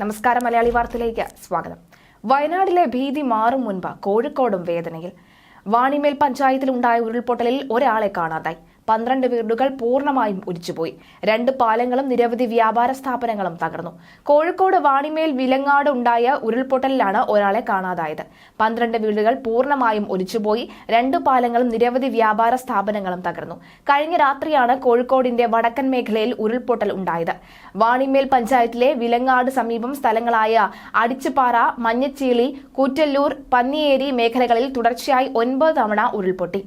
നമസ്കാരം മലയാളി വാർത്തയിലേക്ക് സ്വാഗതം. വയനാടിലെ ഭീതി മാറും മുൻപ് കോഴിക്കോടും വേദനയിൽ. വാണിമേൽ പഞ്ചായത്തിലുണ്ടായ ഉരുൾപൊട്ടലിൽ ഒരാളെ കാണാതായി. പന്ത്രണ്ട് വീടുകൾ പൂർണമായും ഒലിച്ചുപോയി രണ്ട് പാലങ്ങളും നിരവധി വ്യാപാര സ്ഥാപനങ്ങളും തകർന്നു. കോഴിക്കോട് വാണിമേൽ വിലങ്ങാട് ഉണ്ടായ ഉരുൾപൊട്ടലിലാണ് ഒരാളെ കാണാതായത്. പന്ത്രണ്ട് വീടുകൾ പൂർണമായും ഒലിച്ചുപോയി. രണ്ട് പാലങ്ങളും നിരവധി വ്യാപാര സ്ഥാപനങ്ങളും തകർന്നു. കഴിഞ്ഞ രാത്രിയാണ് കോഴിക്കോടിന്റെ വടക്കൻ മേഖലയിൽ ഉരുൾപൊട്ടൽ ഉണ്ടായത്. വാണിമേൽ പഞ്ചായത്തിലെ വിലങ്ങാട് സമീപം സ്ഥലങ്ങളായ അടിച്ചുപാറ മഞ്ഞച്ചീളി കൂറ്റല്ലൂർ പന്നിയേരി മേഖലകളിൽ തുടർച്ചയായി ഒൻപത് തവണ ഉരുൾപൊട്ടി.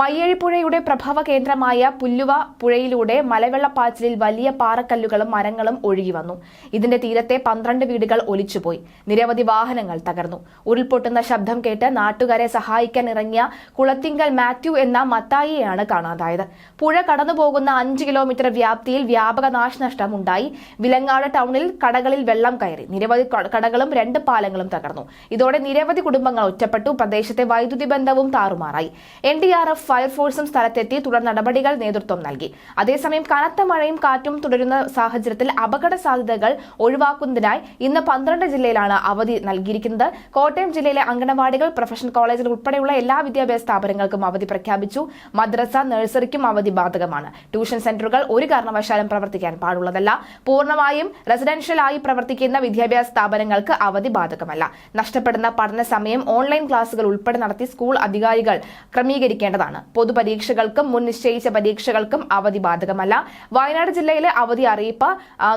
മയ്യഴിപ്പുഴയുടെ പ്രഭവ കേന്ദ്രമായ പുല്ലുവ പുഴയിലൂടെ മലവെള്ളപ്പാച്ചിലിൽ വലിയ പാറക്കല്ലുകളും മരങ്ങളും ഒഴുകി വന്നു. ഇതിന്റെ തീരത്തെ പന്ത്രണ്ട് വീടുകൾ ഒലിച്ചുപോയി. നിരവധി വാഹനങ്ങൾ തകർന്നു. ഉരുൾപൊട്ടുന്ന ശബ്ദം കേട്ട് നാട്ടുകാരെ സഹായിക്കാൻ ഇറങ്ങിയ കുളത്തിങ്കൽ മാത്യു എന്ന മത്തായിയെയാണ് കാണാതായത്. പുഴ കടന്നുപോകുന്ന അഞ്ച് കിലോമീറ്റർ വ്യാപ്തിയിൽ വ്യാപക നാശനഷ്ടം ഉണ്ടായി വിലങ്ങാട് ടൗണിൽ കടകളിൽ വെള്ളം കയറി. നിരവധി കടകളും രണ്ട് പാലങ്ങളും തകർന്നു. ഇതോടെ നിരവധി കുടുംബങ്ങൾ ഒറ്റപ്പെട്ടു. പ്രദേശത്തെ വൈദ്യുതി ബന്ധവും താറുമാറായി. എൻ ഡി ആർ എഫ് ഫയർഫോഴ്സും സ്ഥലത്തെത്തി തുടർ നടപടികൾ നേതൃത്വം നൽകി. അതേസമയം കനത്ത മഴയും കാറ്റും തുടരുന്ന സാഹചര്യത്തിൽ അപകട സാധ്യതകൾ ഒഴിവാക്കുന്നതിനായി ഇന്ന് പന്ത്രണ്ട് ജില്ലയിലാണ് അവധി നൽകിയിരിക്കുന്നത്. കോട്ടയം ജില്ലയിലെ അംഗനവാടികൾ പ്രൊഫഷണൽ കോളേജിൽ ഉൾപ്പെടെയുള്ള എല്ലാ വിദ്യാഭ്യാസ സ്ഥാപനങ്ങൾക്കും അവധി പ്രഖ്യാപിച്ചു. മദ്രസ നഴ്സറിക്കും അവധി ബാധകമാണ്. ട്യൂഷൻ സെന്ററുകൾ ഒരു കാരണവശാലും പ്രവർത്തിക്കാൻ പാടുള്ളതല്ല. പൂർണമായും റെസിഡൻഷ്യൽ ആയി പ്രവർത്തിക്കുന്ന വിദ്യാഭ്യാസ സ്ഥാപനങ്ങൾക്ക് അവധി ബാധകമല്ല. നഷ്ടപ്പെടുന്ന പഠന സമയം ഓൺലൈൻ ക്ലാസുകൾ ഉൾപ്പെടെ നടത്തി സ്കൂൾ അധികാരികൾ ക്രമീകരിക്കേണ്ടതാണ്. പൊതുപരീക്ഷകൾക്കും മുൻ നിശ്ചയിച്ച പരീക്ഷകൾക്കും അവധി ബാധകമല്ല. വയനാട് ജില്ലയിലെ അവധി അറിയിപ്പ്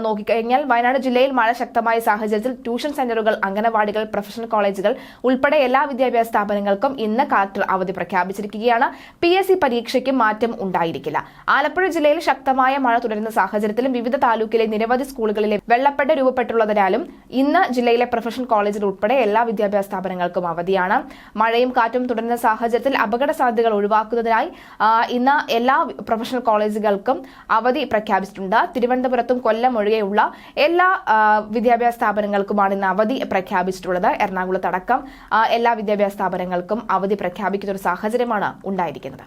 നോക്കിക്കഴിഞ്ഞാൽ വയനാട് ജില്ലയിൽ മഴ ശക്തമായ സാഹചര്യത്തിൽ ട്യൂഷൻ സെന്ററുകൾ അംഗനവാടികൾ പ്രൊഫഷണൽ കോളേജുകൾ ഉൾപ്പെടെ എല്ലാ വിദ്യാഭ്യാസ സ്ഥാപനങ്ങൾക്കും ഇന്ന് കളക്ടർ അവധി പ്രഖ്യാപിച്ചിരിക്കുകയാണ്. പി എസ് സി പരീക്ഷയ്ക്ക് മാറ്റം ഉണ്ടായിരിക്കില്ല. ആലപ്പുഴ ജില്ലയിൽ ശക്തമായ മഴ തുടരുന്ന സാഹചര്യത്തിലും വിവിധ താലൂക്കിലെ നിരവധി സ്കൂളുകളിലെ വെള്ളപ്പെട്ട് രൂപപ്പെട്ടുള്ളതിനാലും ഇന്ന് ജില്ലയിലെ പ്രൊഫഷണൽ കോളേജിൽ ഉൾപ്പെടെ എല്ലാ വിദ്യാഭ്യാസ സ്ഥാപനങ്ങൾക്കും അവധിയാണ്. മഴയും കാറ്റും തുടരുന്ന സാഹചര്യത്തിൽ അപകട സാധ്യതകൾ ഒഴിവാക്കുന്നതിനായി ഇന്ന് എല്ലാ പ്രൊഫഷണൽ കോളേജുകൾക്കും അവധി പ്രഖ്യാപിച്ചിട്ടുണ്ട്. തിരുവനന്തപുരത്തും കൊല്ലം ഒഴികെയുള്ള എല്ലാ വിദ്യാഭ്യാസ സ്ഥാപനങ്ങൾക്കുമാണ് ഇന്ന് അവധി പ്രഖ്യാപിച്ചിട്ടുള്ളത്. എറണാകുളത്തടക്കം എല്ലാ വിദ്യാഭ്യാസ സ്ഥാപനങ്ങൾക്കും അവധി പ്രഖ്യാപിക്കുന്ന ഒരു സാഹചര്യമാണ് ഉണ്ടായിരിക്കുന്നത്.